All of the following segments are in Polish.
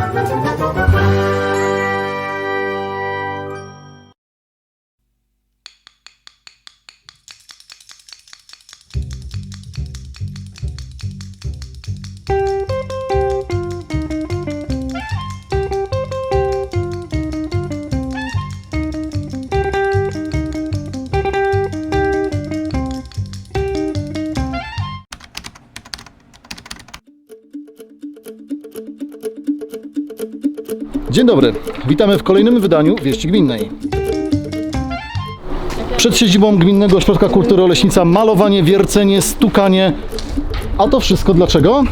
thank Dzień dobry, witamy w kolejnym wydaniu Wieści Gminnej. Przed siedzibą Gminnego Ośrodka Kultury Oleśnica malowanie, wiercenie, stukanie. A to wszystko dlaczego?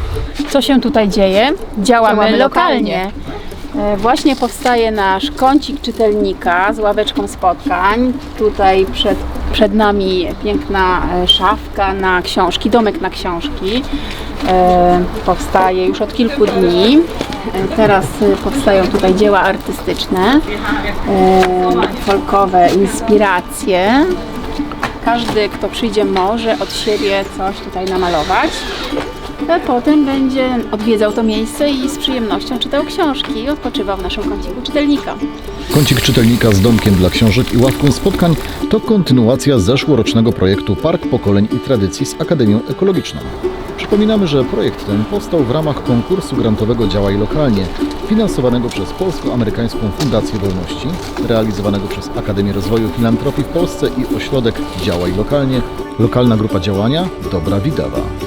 Co się tutaj dzieje? Działamy, Działamy lokalnie. E, Właśnie powstaje nasz kącik czytelnika z ławeczką spotkań. Tutaj przed, przed nami piękna e, szafka na książki, domek na książki. E, Powstaje już od kilku dni. E, Teraz e, powstają tutaj dzieła artystyczne, e, folkowe inspiracje. Każdy, kto przyjdzie, może od siebie coś tutaj namalować. Potem będzie odwiedzał to miejsce i z przyjemnością czytał książki i odpoczywał w naszym kąciku czytelnika. Kącik czytelnika z domkiem dla książek i ławką spotkań to kontynuacja zeszłorocznego projektu Park Pokoleń i Tradycji z Akademią Ekologiczną. Przypominamy, że projekt ten powstał w ramach konkursu grantowego Działaj Lokalnie, finansowanego przez Polsko-Amerykańską Fundację Wolności, realizowanego przez Akademię Rozwoju Filantropii w Polsce i Ośrodek Działaj Lokalnie, lokalna grupa działania Dobra Widawa.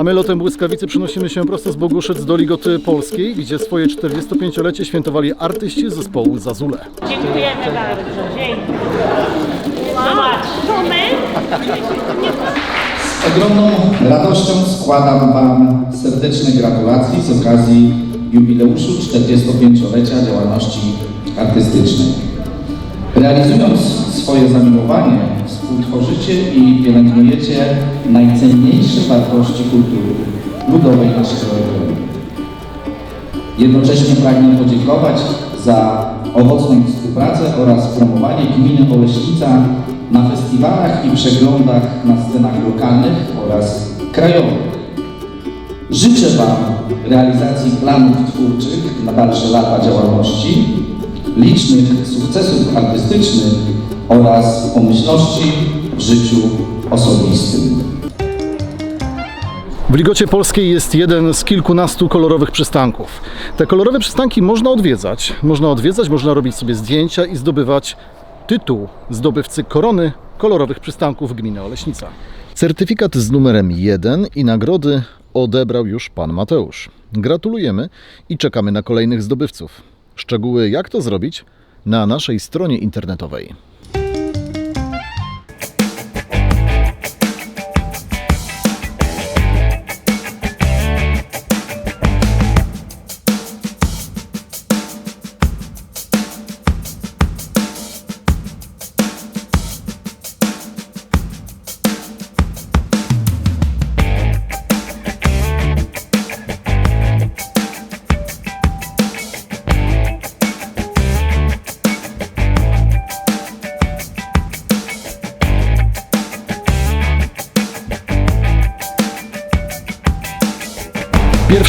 A my lotem błyskawicy przenosimy się prosto z Boguszyc do Ligoty Polskiej, gdzie swoje 45-lecie świętowali artyści zespołu Zazule. Dziękujemy bardzo. Dzięki. Zobacz, to my? Z ogromną radością składam Wam serdeczne gratulacje z okazji jubileuszu 45-lecia działalności artystycznej. Realizując swoje zamiłowanie, współtworzycie i pielęgnujecie najcenniejsze wartości kultury ludowej naszego regionu. Jednocześnie pragnę podziękować za owocną współpracę oraz promowanie gminy Oleśnica na festiwalach i przeglądach na scenach lokalnych oraz krajowych. Życzę Wam realizacji planów twórczych na dalsze lata działalności, licznych sukcesów artystycznych oraz pomyślności w życiu osobistym. W Ligocie Polskiej jest jeden z kilkunastu kolorowych przystanków. Te kolorowe przystanki można odwiedzać. Można odwiedzać, można robić sobie zdjęcia i zdobywać tytuł zdobywcy korony kolorowych przystanków gminy Oleśnica. Certyfikat z numerem 1 i nagrody odebrał już pan Mateusz. Gratulujemy i czekamy na kolejnych zdobywców. Szczegóły jak to zrobić na naszej stronie internetowej.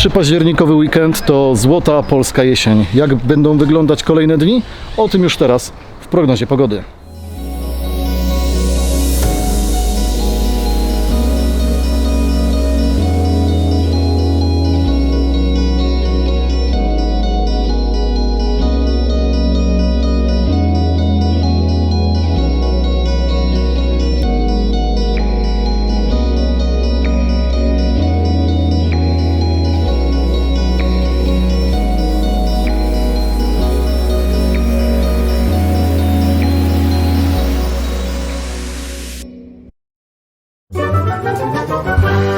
Październikowy weekend to złota polska jesień. Jak będą wyglądać kolejne dni? O tym już teraz w prognozie pogody. Thank you.